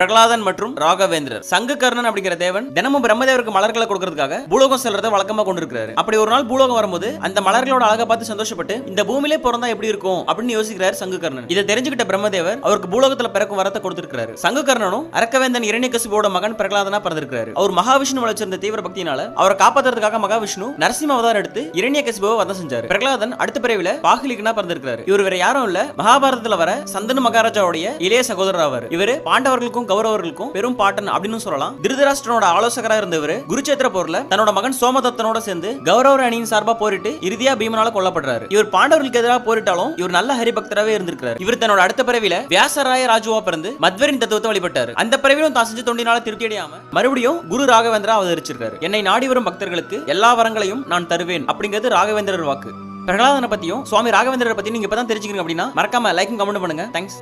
பிரகலாதன் மற்றும் ராகவேந்திரர். சங்குகர்ணன் அப்படிங்கிற தேவன் தினமும் பிரம்மதேவருக்கு மலர்களை கொடுக்கறதுக்காக பூலோகம் செல்றத வழக்கமா கொண்டிருக்காரு அப்படி ஒரு நாள் பூலோகம் வரும்போது அந்த மலர்களோட அழகை பார்த்து சந்தோஷப்பட்டு இந்த பூமியிலே பிறந்தா எப்படி இருக்கும் அப்படின்னு யோசிக்கிறார் சங்குகர்ணன். இதை தெரிஞ்சுக்கிட்ட பிரம்மதேவர் அவருக்கு பூலோகத்துல பிறக்கும் வரத்தை கொடுத்திருக்காரு சங்குகர்ணனும் அரக்கவேந்தன் இரண்யகசிபோட மகன் பிரகலாதனா பிறந்திருக்காரு அவர் மகாவிஷ்ணு வளர்ச்சிருந்த தீவிர பக்தியினால அவரை காப்பாத்துறதுக்காக மகாவிஷ்ணு நரசிம்ம அவதாரம் எடுத்து இரண்யகசிபுவை வதம் செஞ்சாரு. பிரகலாதன் அடுத்த பிறவில பாகலிகனா பிறந்திருக்கிறாரு. இவர் வேற யாரும் இல்ல மகாபாரதத்துல வர சந்தனு மகாராஜாவுடைய இளைய சகோதரர் ஆவார். இவர் பாண்டவர்களுக்கும் கௌரவர்களுக்கும் பெரும் பாட்டன் அப்படின்னு சொல்லலாம். திருதராஷ்டிரனோட ஆலோசகரா இருந்தவர் குருச்சேத்திர போர்ல தன்னோட மகன் சோமதத்தனோட சேர்ந்து கௌரவர் அணியின் சார்பா போரிட்டு இறுதியா பீமனால கொல்லப்படுறாரு. இவர் பாண்டவர்களுக்கு எதிராக போரிட்டாலும் இவர் நல்ல ஹரிபக்தராவே இருந்திருக்கிறார். இவர் தன்னோட அடுத்த பிறவில வியாசராய ராஜுவா பிறந்து மத்வரின் தத்துவத்தை வழிபட்டார். அந்த பிறவிலும் தான் செஞ்ச தொண்டினால திருப்தி அடையாம மறுபடியும் குரு ராகவேந்திரா அவதரிச்சிருக்காரு. என்னை நாடி வரும் பக்தர்களுக்கு எல்லா வரங்களையும் நான் தருவேன் அப்படிங்கிறது ராகவேந்திரர் வாக்கு. பிரகலாதனை பத்தியும் சுவாமி ராகவேந்திரரை பத்தியும் நீங்க இப்பதான் தெரிஞ்சுக்கிறீங்க அப்படின்னா மறக்காம லைக்கும் கமெண்ட் பண்ணுங்க. தேங்க்ஸ்